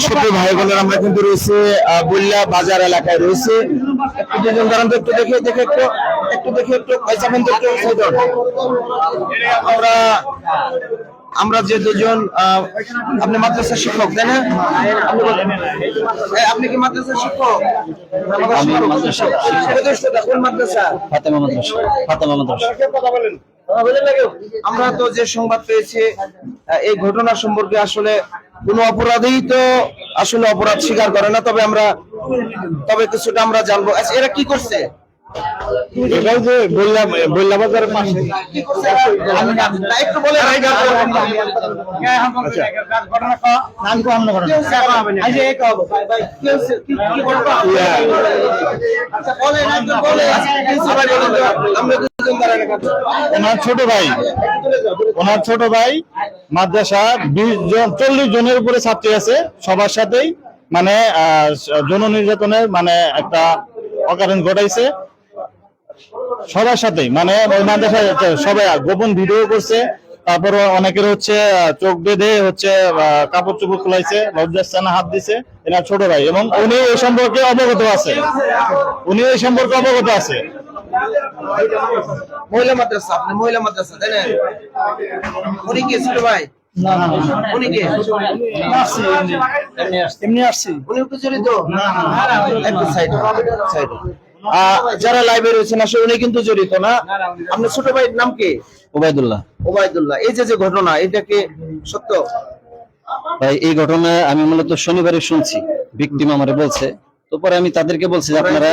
সুপ্রিয় ভাই বোনেরা আমরা কিন্তু রয়েছে বুল্লা বাজার এলাকায় রয়েছে। একটু দেখে দেখে একটু একটু দেখে একটু আমরা আমরা যে দুজন আহ, আপনি মাদ্রাসা শিক্ষক তাই না? আপনি কি মাদ্রাসা শিক্ষক? আমি মাদ্রাসা মাদ্রাসা কোন মাদ্রাসা? ফাতেমা মাদ্রাসা ফাতেমা মাদ্রাসা। আমরা তো যে সংবাদ পেয়েছি এই ঘটনা সম্পর্কে আসলে কোনো অপরাধী তো আসলে অপরাধ স্বীকার করে না তবে আমরা তবে কিছুটা আমরা জানব। আচ্ছা এরা কি করছে? যে বাজারের পাশে। ওনার ছোট ভাই ওনার ছোট ভাই মাদ্রাসা বিশ জন চল্লিশ জনের উপরে ছাত্রী আছে সবার সাথেই মানে আহ, যৌন নির্যাতনের মানে একটা অকারণ ঘটাইছে সবার সাথে মানে ওই মাদ্রাসায় সবাই গোপন ভিডিও করছে তারপরে অনেকের হচ্ছে চোখ বেঁধে হচ্ছে কাপড় চোপড় খোলাইছে লজ্জাস্থানে হাত দিছে এনার ছোট ভাই এবং উনি এই সম্পর্কে অবগত আছে। উনি এই সম্পর্কে অবগত আছে। মহিলা মাদ্রাসা আপনি মহিলা মাদ্রাসা তাই না? উনি কে ছোট ভাই? এমনি আসছি। উনি একটু সাইড সাইড। যারা লাইভে রয়েছেন আসলে উনি কিন্তু জড়িত না। আপনার ছোট ভাইয়ের নাম কি? ওবায়দুল্লাহ। ওবায়দুল্লাহ। এই যে যে ঘটনা এটা কি সত্য? ভাই এই ঘটনা আমি মূলত শনিবারে শুনছি। ভিকটিম আমারে বলছে। তো পরে আমি তাদেরকে বলছি যে আপনারা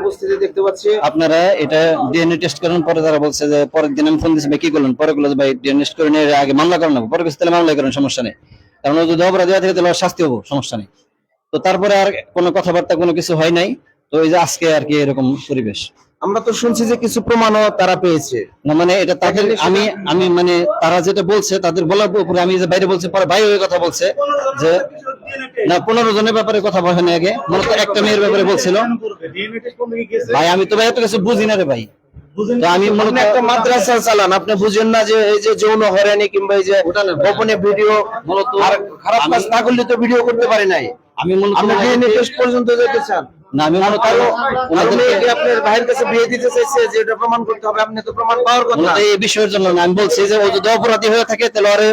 উপস্থিতি দেখতে পাচ্ছি। আপনারা এটা ডিএনএ টেস্ট করেন পরে তারা বলছে যে পরের দিন আমি ফোন দিচ্ছি ভাই কি করলেন? পরে বলল ভাই ডিএনএ টেস্ট করে নিয়ে এর আগে মামলা করেন না পরে বলছে, তাহলে মামলা করেন সমস্যা নেই। কারণ যদি অপরাধ হয়ে থাকে তাহলে শাস্তি হব সমস্যা নেই। তো তারপরে আর কোনো কথাবার্তা কোনো কিছু হয় নাই। তো এই যে আজকে আর কি এরকম পরিবেশ। আমরা তো শুনছি যে কিছু প্রমাণও তারা পেয়েছে। না মানে এটা তাদের আমি আমি মানে তারা যেটা বলছে তাদের বলার উপরে আমি যে বাইরে বলছি পরে ভাই ওই কথা বলছে যে না পনেরো জনের ব্যাপারে কথা বলেন আগে। মূলত একটা মেয়ের ব্যাপারে বলছিল। ভাই আমি তো ভাই এত কিছু বুঝি না রে ভাই। আমি আপনি একটা মাদ্রাসা চালান আপনি বুঝেন না যে এই যে যৌন হয়রানি কিংবা এই যে গোপনে ভিডিও মূলত খারাপ কাজ না করলে তো ভিডিও করতে পারে নাই। আমি মূলত আপনি ডিএনএ টেস্ট পর্যন্ত যেতে চান। না আমি মূলত আরও ওনাদেরকে- আপনার ভাইয়ের কাছে বিয়ে দিতে চাইছে যে এটা প্রমাণ করতে হবে আপনি তো প্রমাণ পাওয়ার কথা এই বিষয়ের জন্য না আমি বলছি যে ও যদি অপরাধী হয়ে থাকে তাহলে ওরে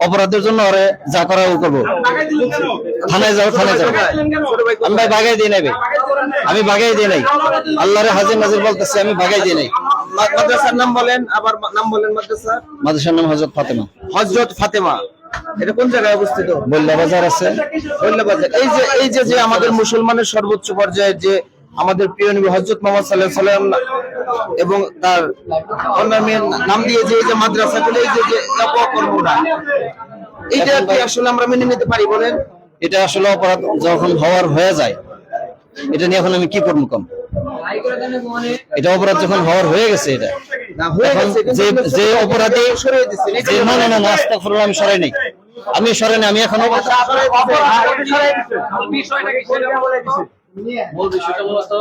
অপরাধের জন্য ওরে যা করা ও করব থানায় যাও থানায় যাও আমি ভাই বাগাই দিয়ে নাই ভাই। আমি বাগাই দিয়ে নাই আল্লাহরে হাজির নাজির বলতেছি আমি বাগাই দিয়ে নাই মাদ্রাসার নাম বলেন আবার নাম বলেন মাদ্রাসা মাদ্রাসার নাম হজরত ফাতেমা হজরত ফাতেমা এটা কোন জায়গায় অবস্থিত? বল্লা বাজার আছে। ধন্যবাদ এই যে এই যে যে আমাদের মুসলমানের সর্বোচ্চ পর্যায়ে যে আমাদের প্রিয় নবী হজরত মোহাম্মদ সাল্লাহ সাল্লাম এবং তার অন্যান্য নাম দিয়ে যে এই যে মাদ্রাসাগুলো এই যে যে অপকর্মটা এইটা কি আসলে আমরা মেনে নিতে পারি বলেন? এটা আসলে অপরাধ যখন হওয়ার হয়ে যায় এটা নিয়ে এখন আমি কি করব কম? এটা অপরাধ যখন হওয়ার হয়ে গেছে এটা যে অপরাধী না না না আস্তাগফিরুল্লাহ, আমি সরাই নাই। আমি সরাই নাই আমি এখনও মূল বিষয়টা মূলত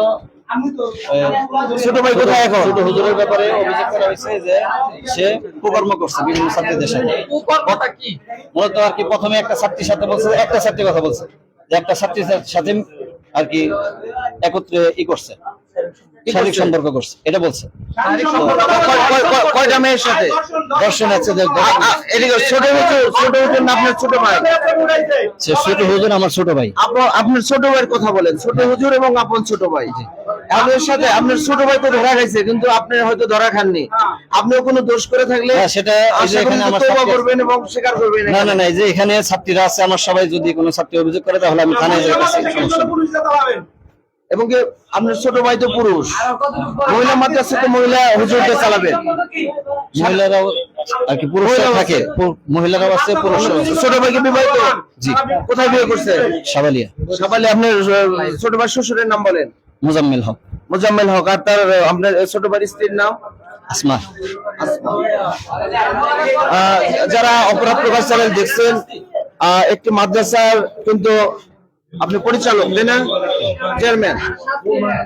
ছোট ভাই কোথায় এখন? ছোট হুজুরের ব্যাপারে অভিযোগ করা হয়েছে যে সে কুকর্ম করছে বিভিন্ন ছাত্রীদের সাথে। মূলত আর কি প্রথমে একটা ছাত্রীর সাথে বলছে একটা ছাত্রীর কথা বলছে। যে একটা ছাত্রীর সাথে আর কি একত্রে ই করছে। শারীরিক সম্পর্ক করছে এটা বলছে। কয়- কয়- কয়- কয়টা মেয়ের সাথে? দর্শন আছে এদিকে ছোট হুজুর ছোট হুজুর আপনার ছোট ভাই। সে ছোট হুজুর আমার ছোট ভাই। আপনার ছোট ভাইয়ের কথা বলেন ছোট হুজুর এবং আপন ছোট ভাই। আপনার সাথে আপনার ছোট ভাই তো ধরা খাইছে কিন্তু আপনি হয়তো ধরা খাননি। আপনিও কোনো দোষ করে থাকলে হ্যাঁ, সেটা এখানে আমার তওবা করবেন এবং স্বীকার করবেন না না না এই যে এখানে ছাত্রীরা আছে আমার সবাই যদি কোনো ছাত্রী অভিযোগ করে তাহলে আমি থানায় যাই সমস্যা। এবং কি আপনার ছোট ভাই তো পুরুষ। মহিলা মাদ্রাসা তো মহিলা হুজুরকে চালাবেন মহিলারাও আর কি মহিলাও থাকে? মহিলারাও আছে আছে। ছোট ভাইকে বিবাহিত? জি। কোথায় বিয়ে করছে? সাবালিয়া। আপনার ছোট ভাই শ্বশুরের নাম বলেন? মুজাম্মিল হক। মোজাম্মেল হক। আর তার আপনার ছোট ভাইয়ের স্ত্রীর নাম? আসমা। যারা অপরাধ প্রকাশ চ্যানেল দেখছেন আহ, একটি মাদ্রাসার কিন্তু আপনি পরিচালক, তাই চেয়ারম্যান।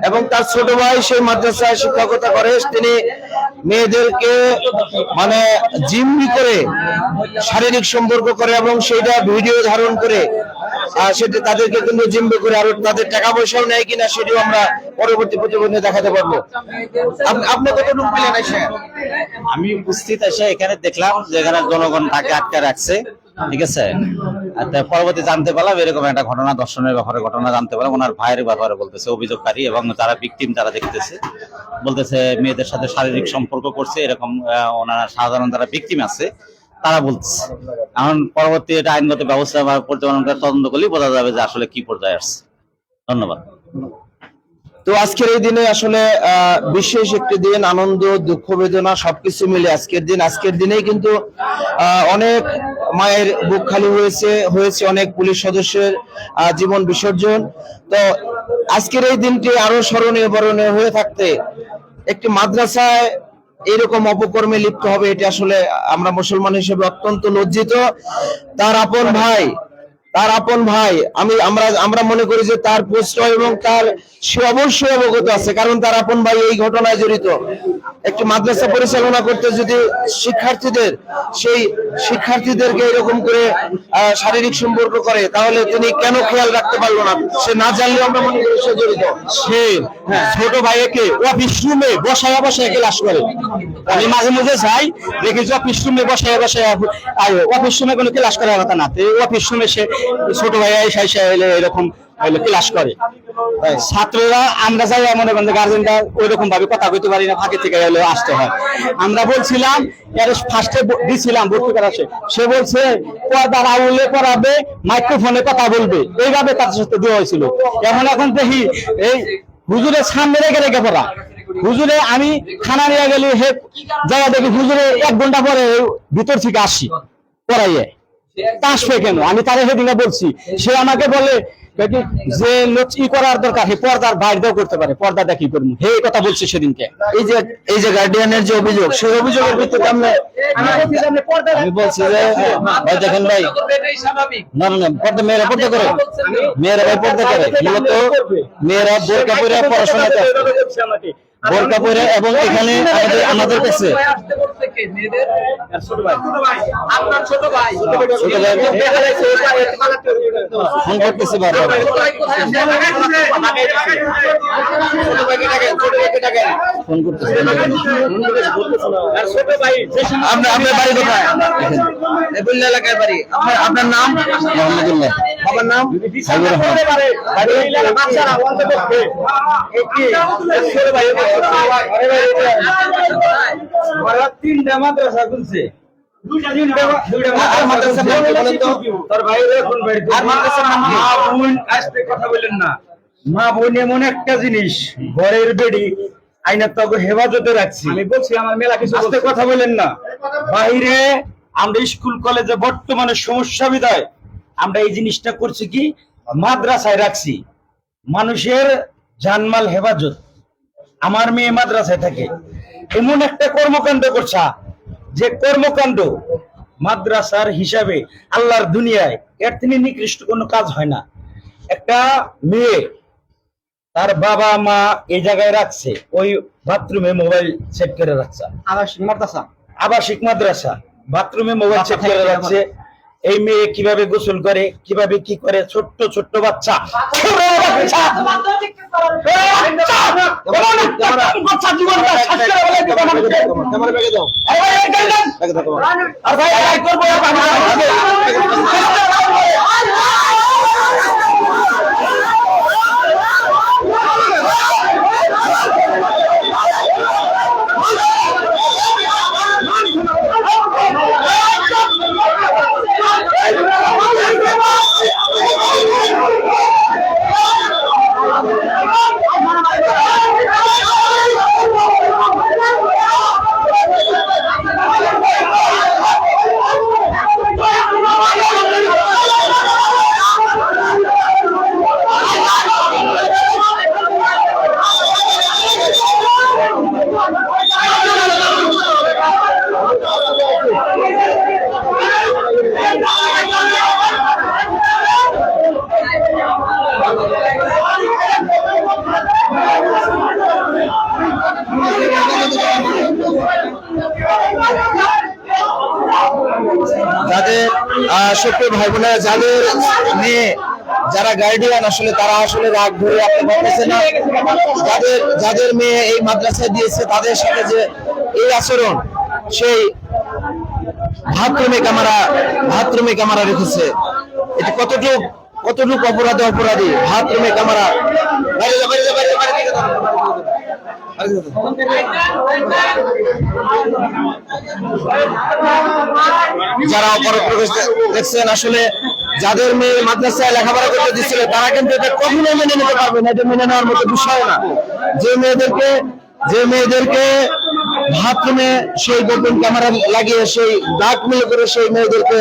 এবং তার ছোট ভাই সেই মাদ্রাসায় শিক্ষকতা করে। তিনি মেয়েদেরকে মানে জিম্মি করে, শারীরিক সম্পর্ক করে এবং সেইটা ভিডিও ধারণ করে সেটা তাদেরকে কিন্তু জিম্মি করে, আর তাদের টাকা পয়সাও নেয় কিনা সেটাও আমরা পরবর্তী প্রতিবেদনে দেখাতে পারব। আপ- আপনি কতটুকু আমি উপস্থিত এসে এখানে দেখলাম যে এখানে জনগণ তাকে আটকে রাখছে। ঠিক আছে? পরবর্তী জানতে পারলাম এরকম একটা ঘটনা, দর্শনের ব্যাপারে ঘটনা জানতে পারলাম, ওনার ভাইয়ের ব্যাপারে বলতেছে, অভিযোগকারী এবং যারা ভিকটিম যারা দেখতেছে। বলতেছে, মেয়েদের সাথে শারীরিক সম্পর্ক করছে। এরকম ওনারা সাধারণ যারা ভিকটিম আছে, তারা বলতেছে। এখন পরবর্তী এটা আইনগত ব্যবস্থা বা পরিচালনা করে তদন্ত করলেই বোঝা যাবে যে আসলে কি পর্যায়ে আসছে। ধন্যবাদ। তো আজকের এই দিনে আসলে বিশেষ একটি দিন, আনন্দ, দুঃখ, বেদনা সবকিছু মিলে আজকের দিন। আজকের দিনেই কিন্তু অনেক মায়ের বুক খালি হয়েছে হয়েছে অনেক পুলিশ সদস্যের জীবন বিসর্জন। তো আজকের এই দিনটি আরও স্মরণীয়, বরণীয় হয়ে থাকতে একটি মাদ্রাসায় এরকম অপকর্মে লিপ্ত হবে, এটা আসলে আমরা মুসলমান হিসেবে অত্যন্ত লজ্জিত। তার আপন ভাই তার আপন ভাই, আমি আমরা আমরা মনে করি যে তার প্রশ্রয় এবং তার সে অবশ্যই অবগত আছে, কারণ তার আপন ভাই এই ঘটনায় জড়িত। একটি মাদ্রাসা পরিচালনা করতে যদি শিক্ষার্থীদের, সেই শিক্ষার্থীদেরকে এরকম করে শারীরিক সম্পর্ক করে, তাহলে তিনি কেন খেয়াল রাখতে পারল না? সে না জানলেও আমরা মনে করি সে জড়িত। সে ছোট ভাইকে অফিস রুমে বসায় বসায় ক্লাস করে। আমি মাঝে মাঝে যাই, দেখি যে অফিস রুমে বসায় বসায় অফিস রুমে কোনো ক্লাস করার কথা না। অফিস রুমে সে ছোট ভাই এসে এসে এলে এরকম হইল ক্লাস করে। ছাত্ররা আমরা যাই মনে করেন গার্জেনরা ওই রকম ভাবে কথা কইতে পারি না ফাঁকে থেকে এলে আসতে হয়। আমরা বলছিলাম ফার্স্টে দিছিলাম ভর্তি করা সে। সে বলছে পর্দার আউলে পড়াবে মাইক্রোফোনে কথা বলবে। এইভাবে তার সাথে দেওয়া হয়েছিল। এখন এখন দেখি এই হুজুরের সামনে রেখে রেখে পড়া। হুজুরে আমি খানা নিয়ে গেলে হে যাওয়া দেখি হুজুরে এক ঘণ্টা পরে ভিতর থেকে আসি পড়াইয়ে। আসবে কেন? আমি তার সেদিনে বলছি। সে আমাকে বলে কি, যে লোক ই করার দরকার হে পর্দার বাইরেও করতে পারে পর্দা দেখি করব। হে এই কথা বলছি সেদিনকে। এই যে এই যে গার্ডিয়ানের যে অভিযোগ সেই অভিযোগের ভিত্তিতে আমরা আমি বলছি যে ভাই দেখেন ভাই। না না না, পর্দা মেয়েরা পর্দা করে। মেয়েরা ভাই পর্দা করে। মূলত মেয়েরা বোরকা পরে পড়াশোনা করে বোরকা পরে এবং এখানে আমাদের আমাদের কাছে আপনার ছোট ভাই ছোট ভাই ফোন করতেছি বারবার ফোন করতেছি আপনার আপনার বাড়ি কোথায় এলাকায় বাড়ি আপনার আপনার নাম মোহাম্মদুল্লাহ বাবার নাম রহমান তিনটা মাদ্রাসা খুলছে বলেন না মা বোন এমন একটা জিনিস ঘরের বেড়ি আইনের তো হেফাজতে রাখছি আমি বলছি আমার মেলা কিছু আসতে কথা বলেন না। বাইরে আমরা স্কুল কলেজে বর্তমানে সমস্যা বিদায়। আমরা এই জিনিসটা করছি কি? মাদ্রাসায় রাখছি। মানুষের জানমাল হেফাজত। আমার মেয়ে মাদ্রাসায় থাকে। এমন একটা কর্মকাণ্ড করছা। যে কর্মকাণ্ড মাদ্রাসার হিসাবে আল্লাহর দুনিয়ায় এর তিনি নিকৃষ্ট কোনো কাজ হয় না। একটা মেয়ে তার বাবা মা এই জায়গায় রাখছে ওই বাথরুমে মোবাইল সেট করে রাখছে। আবাসিক মাদ্রাসা? আবাসিক মাদ্রাসা বাথরুমে মোবাইল সেট করে রাখছে। এই মেয়ে কীভাবে গোসল করে কীভাবে কি করে? ছোট্ট ছোট্ট বাচ্চা। Hallelujah. আহ, সুপ্রিয় ভাই বোনেরা যাদের মেয়ে যারা গার্ডিয়ান আসলে তারা আসলে রাগ ধরে রাখতে না যাদের যাদের মেয়ে এই মাদ্রাসায় দিয়েছে তাদের সাথে যে এই আচরণ সেই ভাতরুমে ক্যামেরা ভাতরুমে ক্যামেরা রেখেছে এটা কতটুক কতটুক অপরাধে অপরাধী ভাতরুমে ক্যামেরা যারা অপরাধ প্রবেশ দেখছেন, আসলে যাদের মেয়ে মাদ্রাসায় লেখাপড়া করতে দিচ্ছিল, তারা কিন্তু এটা কখনোই মেনে নিতে পারবে না, এটা মেনে নেওয়ার মতো বিষয় না। যে মেয়েদেরকে যে মেয়েদেরকে বাথরুমে সেই গোপন ক্যামেরা লাগিয়ে, সেই ব্ল্যাকমেল করে সেই মেয়েদেরকে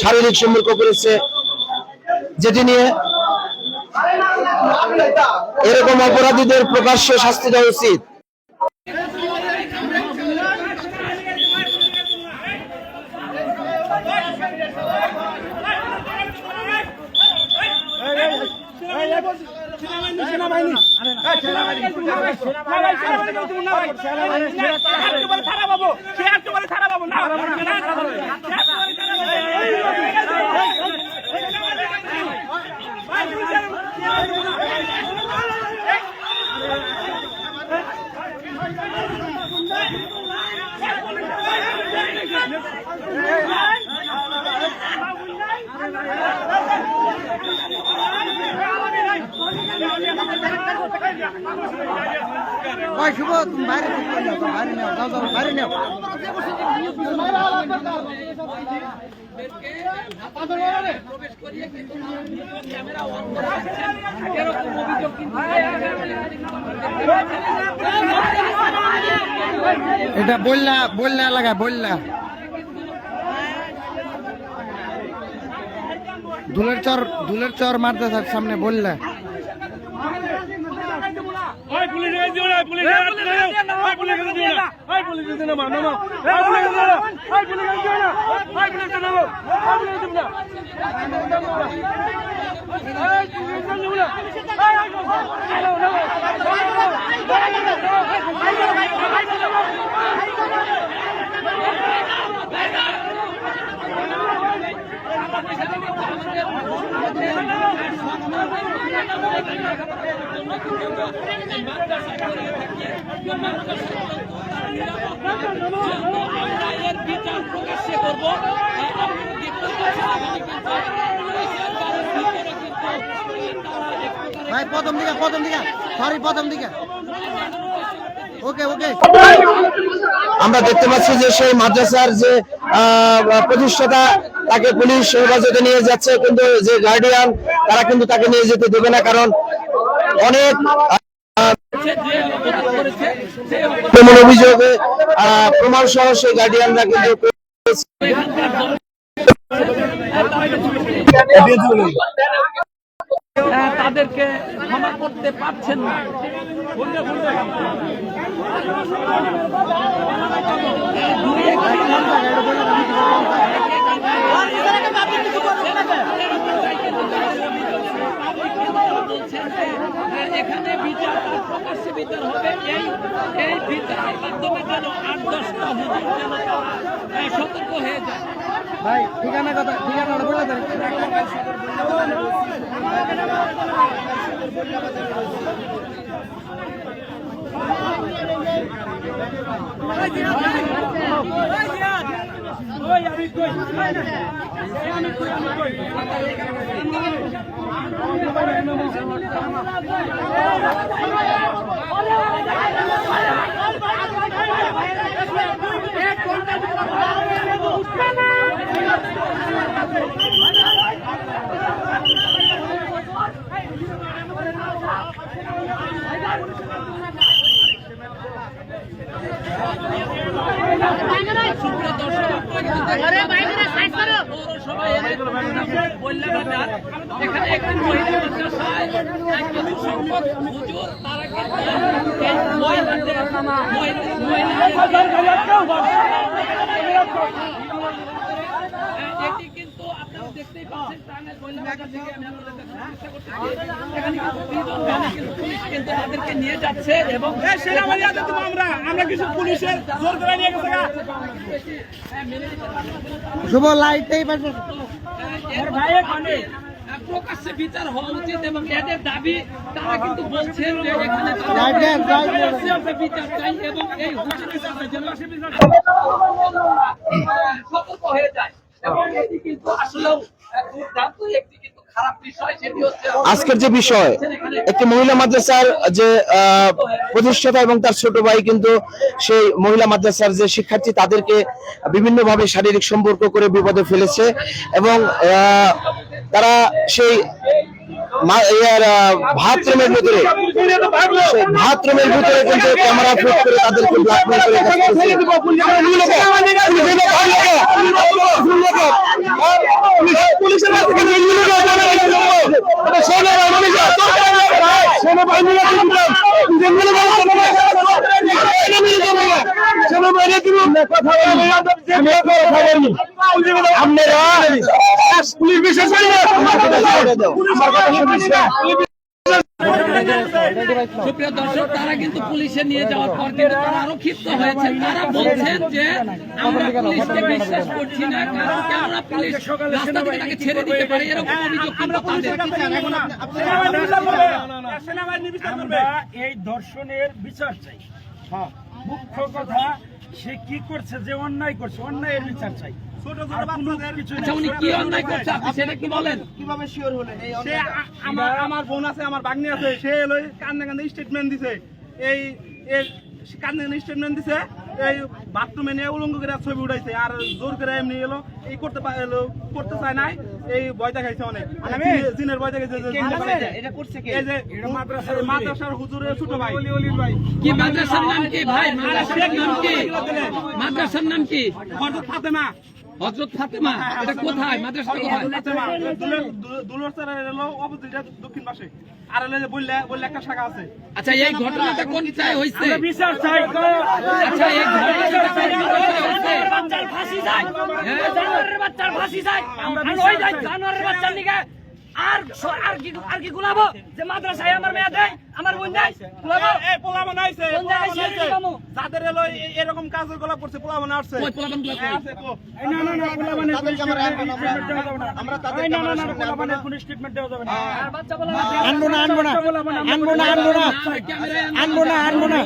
শারীরিক সম্পর্ক করেছে, যেটি নিয়ে এরকম অপরাধীদের প্রকাশ্য শাস্তি দেওয়া উচিত। বাহিনী Yeah. ভাই, শুভ, তুমি বাইরে করে বাইরে নাও যাও যাও, বাইরে নাও। এটা বললা বললা লাগা বললা দুলের চর দুলের চর মারতে সামনে বললা ওই পুলিশ এসে দিও না পুলিশ দিও না ওই পুলিশ দিও না। ওই পুলিশ এসে নামা নামা পুলিশ দিও না ওই পুলিশ দিও না ওই পুলিশ এসে নামা ওই পুলিশ দিও না। এর বিচার প্রকাশ্যে ভাই, প্রথম দিকে প্রথম দিকে। সরি প্রথম দিকে। ওকে ওকে আমরা দেখতে পাচ্ছি যে সেই মাদ্রাসার যে প্রতিষ্ঠাতা তাকে পুলিশ হেফাজতে নিয়ে যাচ্ছে, কিন্তু যে গার্ডিয়ান তারা কিন্তু তাকে নিয়ে যেতে দেবে না, কারণ অনেক অভিযোগে প্রমাণ সহ সেই গার্ডিয়ানরা কিন্তু তাদেরকে ক্ষমা করতে পারছেন না। এখানে বিচার প্রকাশ্যে বিচার হবে। এই এই বিচারের মাধ্যমে যেন আট দশটা হুজুর যেন তারা, সতর্ক হয়ে যায়। ভাই ঠিকানা কথা ঠিকানা বলে দেন। কিছু সংখ্যক হুজুর তারা কিন্তু এই মহিলাদের মহিলাদের এটি পাচ্ছেন টাঙ্গাইল মহিলা আপনাদের দেখানোর চেষ্টা করতেছি। এখানে কিন্তু মহিলাদের ভ্যানে কিন্তু পুলিশ কিন্তু তাদেরকে নিয়ে যাচ্ছে এবং আমরা আমরা কিছু পুলিশের জোর করে নিয়ে গেছে শুভ লাইট এই পাশে। ভাইয়ের মানে প্রকাশ্যে বিচার হওয়া উচিত এবং এদের দাবি তারা কিন্তু বলছেন যে এখানে বিচার চাই এবং এই হুজুরের কাছে যেন সতর্ক হয়ে যায়। এবং এটি কিন্তু আসলেও আজকের যে বিষয়, একটি মহিলা মাদ্রাসার যে প্রতিষ্ঠাতা এবং তার ছোট ভাই কিন্তু সেই মহিলা মাদ্রাসার যে শিক্ষার্থী, তাদেরকে বিভিন্নভাবে শারীরিক সম্পর্ক করে বিপদে ফেলেছে এবং তারা সেই ভাতরুমের ভিতরে। ভাতরুমের ভিতরে কিন্তু ক্যামেরা ফিট করে তাদেরকে ব্ল্যাকমেল করে। আপনারা পুলিশ বিশেষ সুপ্রিয় দর্শক তারা কিন্তু পুলিশে নিয়ে যাওয়ার পর কিন্তু তারা আরও ক্ষিপ্ত হয়েছে। তারা বলছেন যে আমরা পুলিশকে বিশ্বাস করছি না কারণ কি আমরা পুলিশ রাস্তা থেকে তাকে ছেড়ে দিতে পারে? এরকম অভিযোগ কিন্তু করবে। এই ধর্ষণের বিচার চাই। মুখ্য কথা সে কি করছে যে অন্যায় করছে অন্যায়ের বিচার চাই। আর কোনো কিছু না। উনি কি অন্যায় করছে আপনি সেটা কি বলেন? সে আমার আমার বোন আছে আমার ভাগ্নি আছে সে এলো কান্দে কান্দে স্টেটমেন্ট দিছে। এই এই কান্দে কান্দে স্টেটমেন্ট দিছে এই বাথরুমে নিয়ে উলঙ্গ করে ছবি উঠাইছে আর জোর করে এমনি এলো এই করতে পা- করতে চায় নাই এই ভয় দেখাইছে অনেক। জিনের- জিনের ভয় দেখাইছে। এই যে মাদ্রাসার হুজুরের ছোট ভাই। ভাই। কি মাদ্রাসার নাম কি ভাই? মাদ্রাসার নাম কি? মাদ্রাসার নাম কি? ফাতেমা। হজরত ফাতেমা এটা কোথায়? মাদ্রাসাটা কোথায়? স্যার এলো অপোজিটে দক্ষিণ পাশে। আর এলো যে বললে বললে একটা শাখা আছে। আচ্ছা এই ঘটনাটা কোন চাই হয়েছে বিচার চাই আচ্ছা এই ঘটনাটা কোন জায়গায় হয়েছে? বাচ্চার ফাঁসি চাই। হ্যাঁ? জানোয়ারের বাচ্চার ফাঁসি চাই। আমরা ওই জানোয়ারের বাচ্চার নিকে আর আর কি আর কি গুলাবো যে মাদ্রাসায় আমার মেয়ে দেয় আমার বোন দেয় গুলাবো এই পোলাবন আইছে পোলাবন আইছে যাদের এলো এ- এরকম কাজের গলা পড়ছে পোলাবন আসছে কই পোলাপানগুলো কই? আছে তো না না না পোলাবনের কোনো স্টেটমেন্ট দেওয়া যাবে না আমরা তাদের না না না পোলাবনের কোনো স্টেটমেন্ট দেওয়া যাবে না আর বাচ্চা বলা আনব না আনব না আনব না আনব না ক্যামেরায় আনব না আনব না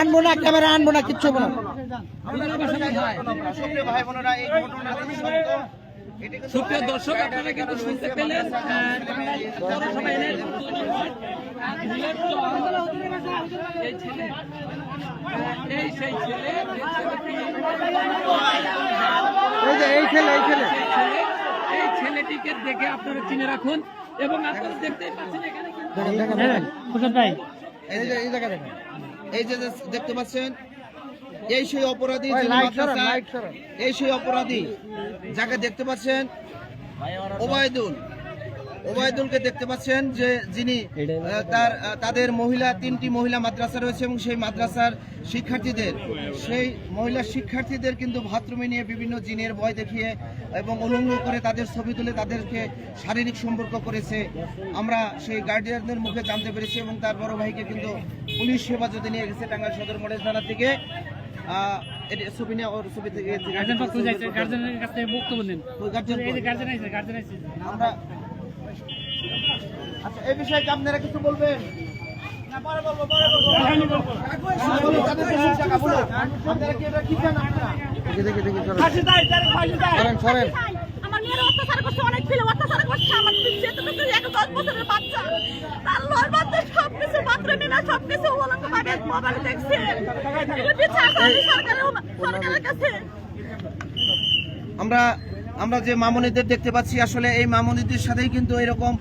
আনব না ক্যামেরা আনব না কিচ্ছু হব না সুপ্রিয় দর্শক আপনারা কিন্তু শুনতে পেলেন হয়। এই ছেলে এই সেই ছেলে এই যে এই ছেলে এই ছেলে এই ছেলেটিকে দেখে আপনারা চিনে রাখুন এবং আপনারা দেখতেই পাচ্ছেন এখানে এই যে এই জায়গা দেখেন এই যে যে দেখতে পাচ্ছেন এই সেই অপরাধী এই সেই অপরাধী যাকে দেখতে পাচ্ছেন ওবায়দুল। ওবায়দুলকে দেখতে পাচ্ছেন যে যিনি তার তাদের মহিলা তিনটি মহিলা মাদ্রাসা রয়েছে এবং সেই মাদ্রাসার শিক্ষার্থীদের সেই মহিলা শিক্ষার্থীদের কিন্তু বাথরুমে নিয়ে বিভিন্ন জিনের ভয় দেখিয়ে এবং উলঙ্গ করে তাদের ছবি তুলে তাদেরকে শারীরিক সম্পর্ক করেছে। আমরা সেই গার্ডিয়ানদের মুখে জানতে পেরেছি এবং তার বড় ভাইকে কিন্তু পুলিশ হেফাজতে নিয়ে গেছে টাঙ্গাইল সদর মডেল থানা থেকে। এটা ছবি নিয়ে ওর ছবি থেকে গার্জেন বক্তব্য দিন আমরা আচ্ছা এই বিষয়ে কি আপনারা কিছু বলবেন? আমার মেয়ের অত্যাচার করছে অনেক ছেলে অত্যাচার করছে আমার সে এক দশ বছরের বাচ্চা। তার লয় বাচ্চা সব কিছু বাথরুমে না সব কিছু অলঙ্ক ভাবে মোবাইলে দেখছে। এগুলো বিচার করবে সরকারের সরকারের কাছে। আমরা আমরা যে মামনিদের দেখতে পাচ্ছি আসলে এই মামনিদের সাথেই কিন্তু এরকম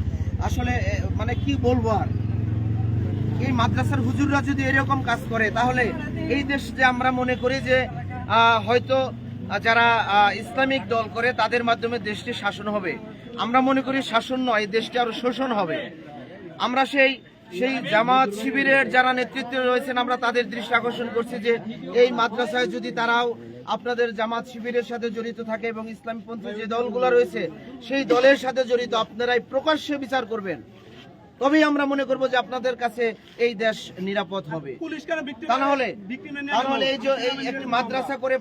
আসলে মানে কি বলব আর? এই মাদ্রাসার হুজুররা যদি এরকম কাজ করে তাহলে এই দেশ যে আমরা মনে করি যে হয়তো যারা ইসলামিক দল করে তাদের মাধ্যমে দেশটি শাসন হবে। আমরা মনে করি শাসন নয় দেশটি আরও শোষণ হবে। আমরা সেই সেই জামাত শিবিরের যারা নেতৃত্বে রয়েছেন আমরা তাদের দৃষ্টি আকর্ষণ করছি যে এই মাদ্রাসায় যদি তারাও আপনাদের জামাত শিবিরের সাথে জড়িত থাকে এবং ইসলামী ইসলামপন্থী যে দলগুলো রয়েছে সেই দলের সাথে জড়িত আপনারাই প্রকাশ্যে বিচার করবেন। তবেই আমরা মনে করব যে আপনাদের কাছে এই দেশ নিরাপদ হবে। তা না হলে তা না হলে এই যে এই একটি মাদ্রাসা করে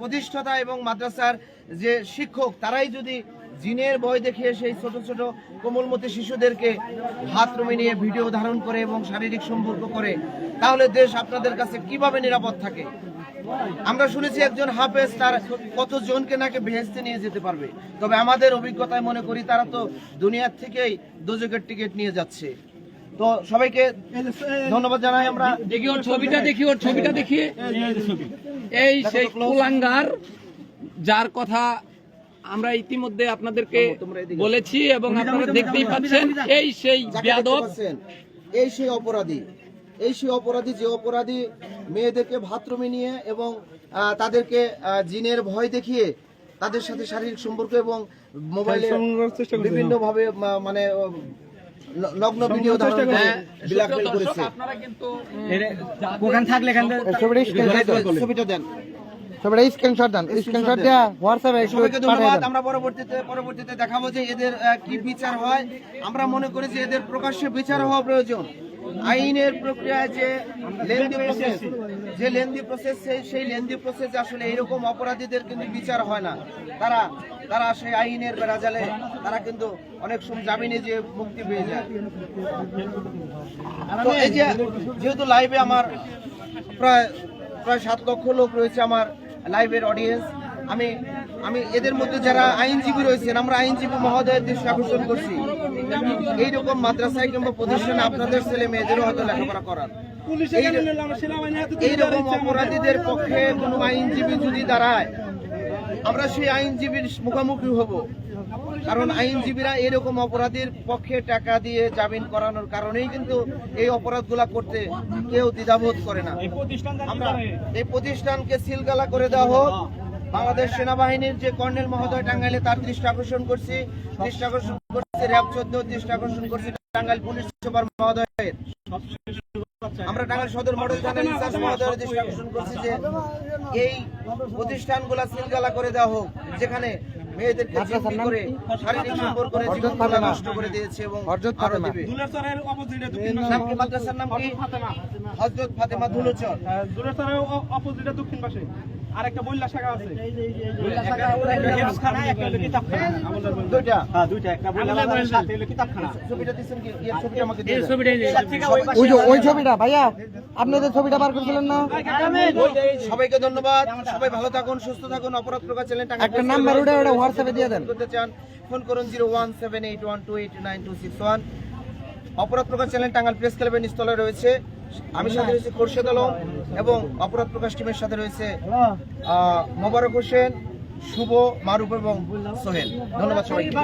প্রতিষ্ঠাতা এবং মাদ্রাসার যে শিক্ষক তারাই যদি জিনের ভয় দেখিয়ে সেই ছোট ছোট কোমলমতি শিশুদেরকে হাতরুমে নিয়ে ভিডিও ধারণ করে এবং শারীরিক সম্পর্ক করে তাহলে দেশ আপনাদের কাছে কীভাবে নিরাপদ থাকে? আমরা শুনেছি একজন হাফেজ তার কতজনকে নাকি ভেস্তে নিয়ে যেতে পারবে? তবে আমাদের অভিজ্ঞতায় মনে করি তারা তো দুনিয়ার থেকেই দোজকের টিকিট নিয়ে যাচ্ছে। তো সবাইকে ধন্যবাদ জানাই আমরা। দেখি ওর ছবিটা দেখি ওর ছবিটা দেখি। এই সেই কুলাঙ্গার যার কথা আমরা ইতিমধ্যে আপনাদেরকে বলেছি এবং আপনারা দেখতেই পাচ্ছেন এই সেই বেয়াদব এই সেই অপরাধী এই সেই অপরাধী যে অপরাধী মেয়েদেরকে ভাতরুমে নিয়ে এবং তাদেরকে আহ, জিনের ভয় দেখিয়ে তাদের সাথে শারীরিক সম্পর্ক এবং মোবাইলে বিভিন্ন ভাবে মানে আহ, ন- নগ্ন ভিডিও ধারণ করে ব্ল্যাকমেল করেছে। আপনারা কিন্তু ওখানে থাকলে ছবিটা দেন। ছবিটা স্ক্রিনশট দেন স্ক্রিনশট দেয়া হোয়াটসঅ্যাপে সবাইকে ধন্যবাদ আমরা পরবর্তীতে পরবর্তীতে দেখাবো যে এদের কি বিচার হয়। আমরা মনে করি যে এদের প্রকাশ্যে বিচার হওয়া প্রয়োজন। আইনের প্রক্রিয়ায় যে লেন্দি প্রসেস যে লেন্দি প্রসেস সেই সেই লেন্দি প্রসেস আসলে এরকম অপরাধীদের কিন্তু বিচার হয় না। তারা তারা সেই আইনের বেড়াজালে তারা কিন্তু অনেক সময় জামিনে যে মুক্তি পেয়ে যায়। তো এই যে যেহেতু লাইভে আমার প্রায় প্রায় সাত লক্ষ লোক রয়েছে আমার লাইভের অডিয়েন্স আমি আমি এদের মধ্যে যারা আইনজীবী রয়েছেন আমরা আইনজীবী মহোদয়ের দৃষ্টি আকর্ষণ করছি। এইরকম মাদ্রাসায় কিংবা প্রতিষ্ঠানে আপনাদের ছেলে মেয়েদেরও হয়তো লেখাপড়া করার। এইরকম অপরাধীদের পক্ষে কোনো আইনজীবী যদি দাঁড়ায় আমরা সেই আইনজীবীর মুখোমুখি হব। কারণ আইনজীবীরা এরকম অপরাধীর পক্ষে টাকা দিয়ে জামিন করানোর কারণেই কিন্তু এই অপরাধগুলা করতে কেউ দ্বিধাবোধ করে না। আমরা এই প্রতিষ্ঠানকে সিলগালা করে দেওয়া হোক। বাংলাদেশ সেনাবাহিনীর যে কর্নেল মহোদয় টাঙ্গাইলে তার দৃষ্টি আকর্ষণ করছি। দৃষ্টি আকর্ষণ করছি র্যাব চোদ্দ দৃষ্টি আকর্ষণ করছি টাঙ্গাইল পুলিশ সুপার মহোদয়ের। আমরা টাঙ্গাইল সদর মডেল থানার ইনচার্জ মহোদয়ের দৃষ্টি আকর্ষণ করছি যে এই প্রতিষ্ঠানগুলা সিলগালা করে দেওয়া হোক যেখানে মেয়েদেরকে জিম্মি করে শারীরিক সম্পর্ক করে জীবনগুলা নষ্ট করে দিয়েছে এবং আরও দিবে। মাদ্রাসার নাম কি? ফাতেমা। হযরত ফাতেমা ধুলোচর আহ, দুলেশ্বরের দক্ষিণ পাশে। আর একটা বইলা শাখা আছে একটা হেফজখানা, একটা হলো কিতাবখানা। আমলদার বইলা। দুইটা আমলদার বইলা সাথে হলো কিতাবখানা। ছবিটা কি? এর ছবিটা আমাকে দেন। ওই যে ওই ছবিটা ভাইয়া আপনাদের ছবিটা বার করছিলেন না? সবাইকে ধন্যবাদ। সবাই ভালো থাকুন সুস্থ থাকুন অপরাধ প্রকাশ চ্যানেল একটা নাম্বার ওটা ওটা হোয়াটসঅ্যাপে দিয়ে দেন। করতে চান ফোন করুন zero one seven eight one two eight nine two six one. অপরাধ প্রকাশ চ্যানেল টাঙ্গাল প্রেস ক্লাবের নিস্তলে রয়েছে। আমি সাথে রয়েছে খোরশেদ আলম এবং অপরাধ প্রকাশ টিমের সাথে রয়েছে মোবারক হোসেন, শুভ, মারুফ এবং সোহেল। ধন্যবাদ সবাইকে।